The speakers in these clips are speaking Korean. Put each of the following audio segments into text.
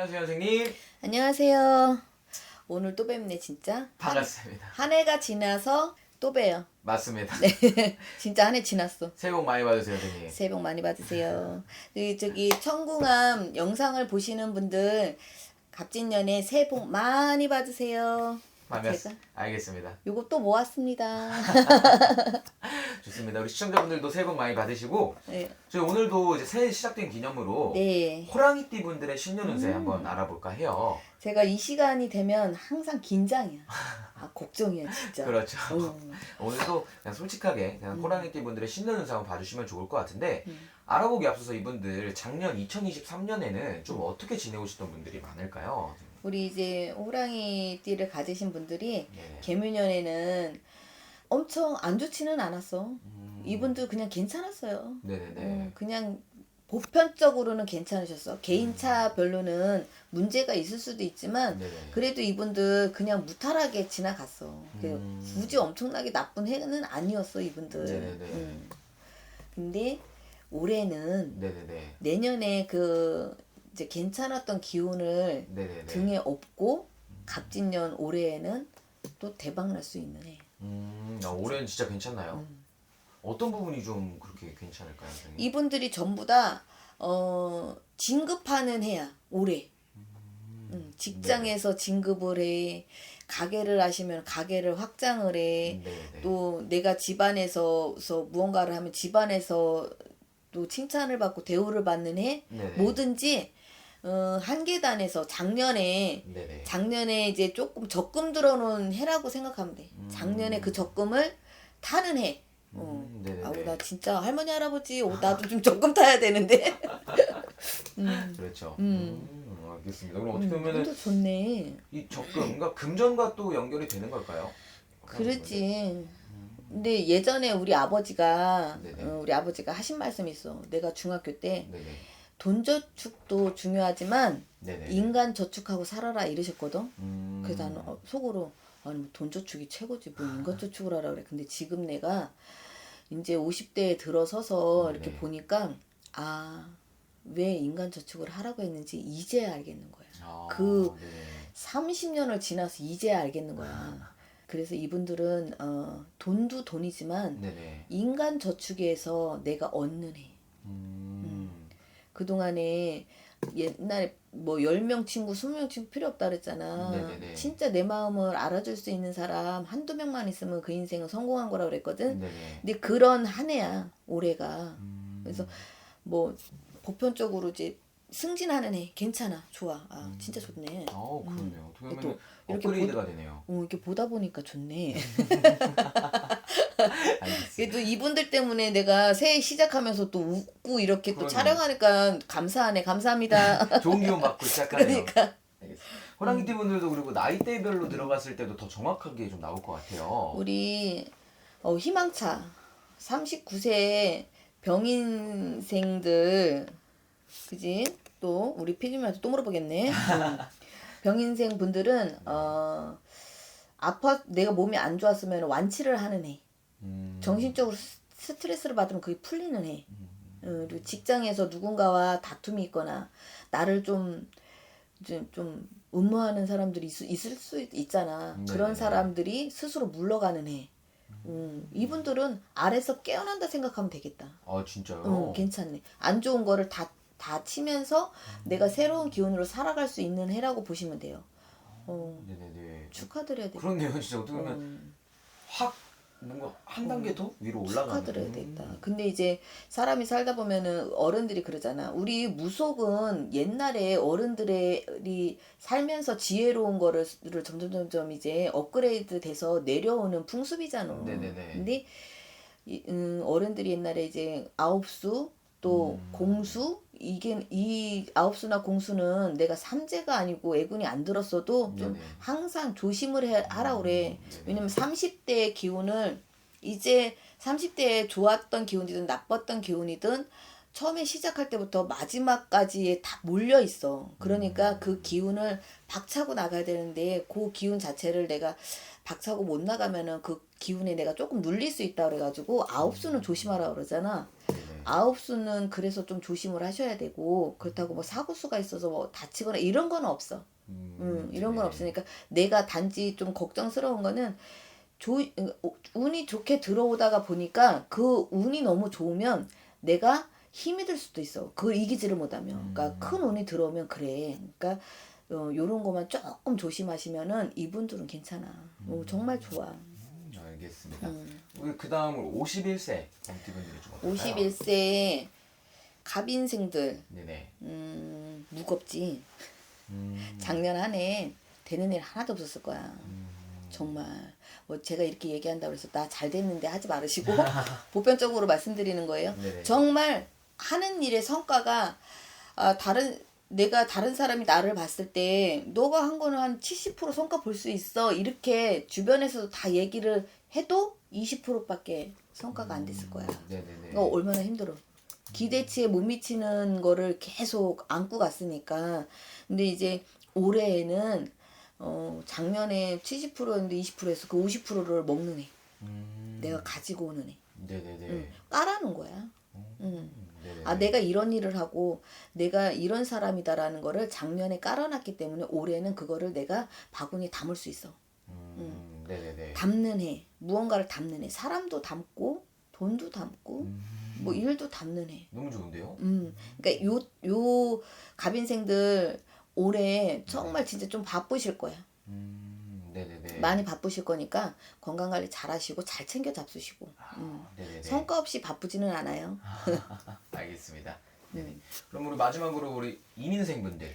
안녕하세요 선생님 안녕하세요. 오늘 또 뵙네 진짜. 반갑습니다 한 해가 지나서 또 봬요. 맞습니다 진짜 한 해 지났어. 새해 복 많이 받으세요 선생님 새해 복 많이 받으세요. 그 저기 청궁암 영상을 보시는 분들 갑진년에 새해 복 많이 받으세요. 제가 알겠습니다 요거 또 모았습니다. 좋습니다 우리 시청자분들도 새해 복 많이 받으시고 네. 저희 오늘도 이제 새해 시작된 기념으로 네. 호랑이띠 분들의 신년 운세 음. 한번 알아볼까 해요 제가 이 시간이 되면 항상 긴장이야. 아 걱정이야 진짜. 그렇죠 어. 오늘도 그냥 솔직하게 그냥 음. 호랑이띠 분들의 신년 운세 한번 봐주시면 좋을 것 같은데 음. 알아보기 앞서서 이분들 작년 2023년에는 좀 어떻게 지내오셨던 분들이 많을까요? 우리 이제 호랑이 띠를 가지신 분들이 네. 개묘년에는 엄청 안 좋지는 않았어. 음. 이분들 그냥 괜찮았어요. 네네네 어, 그냥 보편적으로는 괜찮으셨어. 개인차 별로는 문제가 있을 수도 있지만 네네. 그래도 이분들 그냥 무탈하게 지나갔어. 그 음. 굳이 엄청나게 나쁜 해는 아니었어 이분들. 네네네. 음. 근데 올해는 네네네 내년에 그 이제 괜찮았던 기운을 네네네 등에 업고 갑진년 올해에는 또 대박 날 수 있는 해. 음, 아, 올해는 진짜 괜찮나요? 음. 어떤 부분이 좀 그렇게 괜찮을까요, 선생님? 이분들이 전부 다 어, 진급하는 해야 올해. 음, 직장에서 진급을 해. 가게를 하시면 가게를 확장을 해. 네네. 또 내가 집안에서 서 무언가를 하면 집안에서 또 칭찬을 받고 대우를 받는 해. 네네. 뭐든지 어, 한 계단에서 작년에 네네. 작년에 이제 조금 적금 들어놓은 해라고 생각하면 돼. 음. 작년에 그 적금을 타는 해. 어. 음, 네네네. 아우 나 진짜 할머니 할아버지 어, 나도 좀 적금 타야 되는데. 음. 그렇죠. 음. 음, 알겠습니다. 그럼 어떻게 보면은 도 좋네. 이 적금, 그러니까 금전과 또 연결이 되는 걸까요? 그렇지. 근데 예전에 우리 아버지가 네네. 어, 우리 아버지가 하신 말씀이 있어. 내가 중학교 때 네네. 돈 저축도 중요하지만 네네. 인간 저축하고 살아라 이러셨거든. 음. 그래서 나는 어, 속으로 아니 뭐 돈 저축이 최고지 뭐 인간 저축을 하라 그래. 근데 지금 내가 이제 50대에 들어서서 이렇게 네네. 보니까 아 왜 인간 저축을 하라고 했는지 이제 알겠는 거야. 아, 그 네네. 30년을 지나서 이제 알겠는 거야. 그래서 이분들은 어, 돈도 돈이지만 네네. 인간 저축에서 내가 얻는 해. 음. 그동안에 옛날에 뭐 10명 친구, 20명 친구 필요 없다 그랬잖아. 네네네. 진짜 내 마음을 알아줄 수 있는 사람 한두 명만 있으면 그 인생은 성공한 거라 그랬거든. 네네. 근데 그런 한 해야 올해가. 음. 그래서 뭐 보편적으로 이제 승진하는 해 괜찮아 좋아 아 진짜 좋네 어, 그러네요. 보면 또 이렇게 업그레이드가 되네요. 어 이렇게 보다 보니까 좋네. 그래도 이분들 때문에 내가 새해 시작하면서 또 웃고 이렇게 또 그러네. 촬영하니까 감사하네 감사합니다 좋은 기운 받고 시작하네요. 그러니까 알겠습니다. 호랑이띠 분들도 그리고 나이대별로 들어갔을 때도 더 정확하게 좀 나올 것 같아요. 우리 어, 희망차 39세 병인생들 그지 또 우리 피디님한테 또 물어보겠네 음. 병인생 분들은 어 아파 내가 몸이 안 좋았으면 완치를 하는 해 음. 정신적으로 스- 스트레스를 받으면 그게 풀리는 해 어, 그리고 직장에서 누군가와 다툼이 있거나 나를 좀 이제 좀 음모하는 사람들이 있, 있을 수 있- 있잖아. 네. 그런 사람들이 스스로 물러가는 해. 음, 이분들은 아래서 깨어난다 생각하면 되겠다. 아 진짜요? 음, 괜찮네. 안 좋은 거를 다, 다 치면서 내가 새로운 기운으로 살아갈 수 있는 해라고 보시면 돼요. 어, 네네네. 축하드려야 돼. 그렇네요. 진짜 어떻게 보면 음. 확 뭔가 한 단계 더 위로 올라가는. 축하드려야 되겠다. 근데 이제 사람이 살다 보면은 어른들이 그러잖아. 우리 무속은 옛날에 어른들이 살면서 지혜로운 거를 를 점점 점점 이제 업그레이드 돼서 내려오는 풍습이잖아. 네네네. 근데 이, 음, 어른들이 옛날에 이제 아홉수 또 음. 공수 이게 이 아홉수나 공수는 내가 삼재가 아니고 애군이 안 들었어도 좀 네네. 항상 조심을 해, 하라 그래. 네네. 왜냐면 30대의 기운을 이제 30대에 좋았던 기운이든 나빴던 기운이든 처음에 시작할 때부터 마지막까지에 다 몰려 있어. 그러니까 그 기운을 박차고 나가야 되는데 그 기운 자체를 내가 박차고 못 나가면은 그 기운에 내가 조금 눌릴 수 있다 그래가지고 아홉 수는 조심하라 그러잖아. 아홉 수는 그래서 좀 조심을 하셔야 되고 그렇다고 뭐 사고 수가 있어서 뭐 다치거나 이런 건 없어. 음, 음, 이런 건 네네. 없으니까 내가 단지 좀 걱정스러운 거는 조, 어, 운이 좋게 들어오다가 보니까 그 운이 너무 좋으면 내가 힘이 들 수도 있어. 그걸 이기지를 못하면. 그러니까 음. 큰 운이 들어오면 그래. 그러니까 어, 요런 거만 조금 조심하시면은 이분들은 괜찮아. 어, 정말 좋아. 음, 알겠습니다. 음. 우리 그 다음으로 51세 범띠분들이 좀 어떨까요? 51세 갑인생들 네네. 음, 무겁지. 음, 작년 한 해 되는 일 하나도 없었을 거야. 음, 정말 뭐 제가 이렇게 얘기한다고 해서 나 잘 됐는데 하지 말으시고 보편적으로 말씀드리는 거예요. 네네. 정말 하는 일의 성과가 아, 다른 내가 다른 사람이 나를 봤을 때 너가 한 거는 한 70% 성과 볼 수 있어 이렇게 주변에서도 다 얘기를 해도 20%밖에 성과가 안 됐을 거야. 네네네. 어, 얼마나 힘들어. 기대치에 못 미치는 거를 계속 안고 갔으니까. 근데 이제 올해에는 어, 작년에 70%였는데 20%에서 그 50%를 먹는 애. 음, 내가 가지고 오는 애. 네네네. 응. 까라는 거야. 응. 음, 네 네네. 아, 내가 이런 일을 하고 내가 이런 사람이다라는 거를 작년에 깔아놨기 때문에 올해는 그거를 내가 바구니에 담을 수 있어. 음, 네네네. 담는 해. 무언가를 담는 해. 사람도 담고 돈도 담고 음, 뭐 일도 담는 해. 너무 좋은데요? 음, 그러니까 요, 요 갑인생들 올해 정말 진짜 좀 바쁘실 거야. 음, 네네네. 많이 바쁘실 거니까 건강 관리 잘 하시고 잘 챙겨 잡수시고. 음. 아, 네네네. 성과 없이 바쁘지는 않아요. 알겠습니다. 네네. 음. 그럼 우리 마지막으로 우리 이민생 분들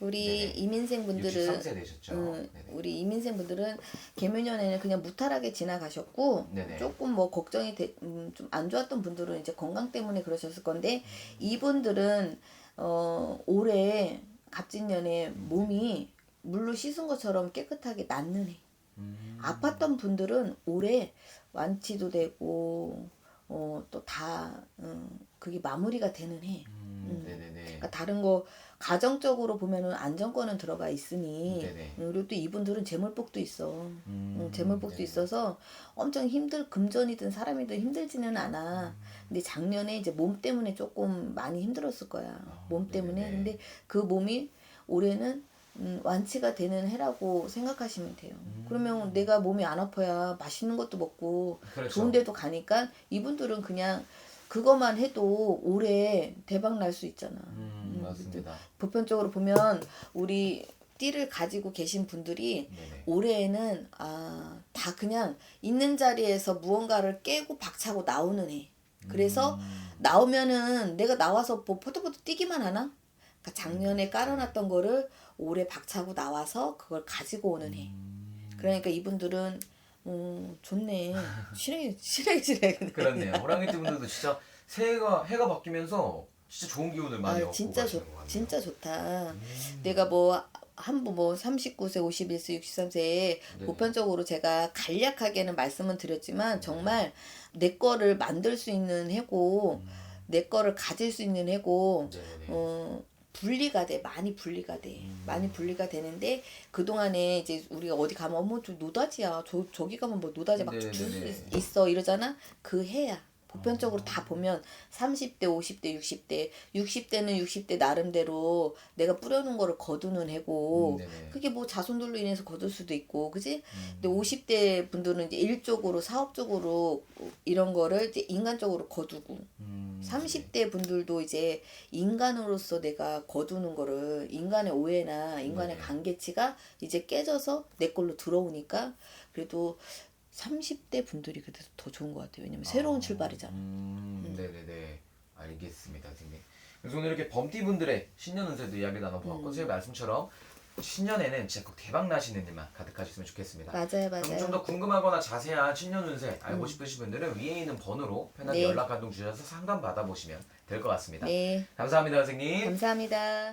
우리 네네. 이민생 분들은 63세 되셨죠? 음. 우리 이민생 분들은 개묘년에는 그냥 무탈하게 지나가셨고 네네. 조금 뭐 걱정이 음, 좀안 좋았던 분들은 이제 건강 때문에 그러셨을 건데 음. 이분들은 어 올해 갑진년에 몸이 물로 씻은 것처럼 깨끗하게 낫는 해. 음, 아팠던 분들은 올해 완치도 되고 어 또다 음, 그게 마무리가 되는 해. 음, 음. 그러니까 다른 거 가정적으로 보면은 안정권은 들어가 있으니 네네. 음, 그리고 또 이분들은 재물복도 있어. 음, 음, 재물복도 네네. 있어서 엄청 힘들 금전이든 사람이든 힘들지는 않아. 근데 작년에 이제 몸 때문에 조금 많이 힘들었을 거야. 아, 몸 때문에. 네네. 근데 그 몸이 올해는 음, 완치가 되는 해라고 생각하시면 돼요. 음. 그러면 내가 몸이 안 아파야 맛있는 것도 먹고 그렇죠. 좋은 데도 가니까 이분들은 그냥 그것만 해도 올해 대박 날 수 있잖아. 음, 음, 맞습니다. 보편적으로 보면 우리 띠를 가지고 계신 분들이 네네. 올해에는 아, 다 그냥 있는 자리에서 무언가를 깨고 박차고 나오는 해. 그래서 음, 나오면은 내가 나와서 뭐 포토포토 뛰기만 하나? 그러니까 작년에 깔아놨던 거를 올해 박차고 나와서 그걸 가지고 오는 해. 음, 그러니까 이분들은 음 좋네. 실행이 실행이 실행. 그렇네요. 호랑이띠 분들도 진짜 새해가 해가 바뀌면서 진짜 좋은 기운을 많이 아 얻고 진짜 좋. 진짜 좋다. 음, 내가 뭐 한부 뭐 39세, 51세, 63세에 네네. 보편적으로 제가 간략하게는 말씀은 드렸지만 정말 내 거를 만들 수 있는 해고 음, 내 거를 가질 수 있는 해고 네네. 어 분리가 돼 많이 분리가 돼 음. 많이 분리가 되는데 그 동안에 이제 우리가 어디 가면 어머 저 노다지야 저 저기 가면 뭐 노다지 막 네네네. 줄수 있어 이러잖아 그 해야 보편적으로 아. 다 보면 30대 50대 60대 60대는 60대 나름대로 내가 뿌려놓은 거를 거두는 해고 음, 네네. 그게 뭐 자손들로 인해서 거둘 수도 있고 그지 음, 근데 50대 분들은 이제 일적으로 사업적으로 이런 거를 이제 인간적으로 거두고 음, 30대 분들도 이제 인간으로서 내가 거두는 거를 인간의 오해나 인간의. 관계치가 이제 깨져서 내 걸로 들어오니까 그래도 30대 분들이 그래도 더 좋은 것 같아요. 왜냐면 새로운 아, 출발이잖아. 음, 네네네. 알겠습니다, 선생님. 그래서 오늘 이렇게 범띠 분들의 신년 운세도 이야기 나눠보았고, 음. 선생님 말씀처럼 신년에는 진짜 꼭 대박 나시는 일만 가득하셨으면 좋겠습니다. 맞아요, 그럼 좀 맞아요. 더 궁금하거나 자세한 신년 운세 알고 음. 싶으신 분들은 위에 있는 번호로 편하게 네. 연락 한통 주셔서 상담 받아보시면 될 것 같습니다. 네, 감사합니다, 선생님. 감사합니다.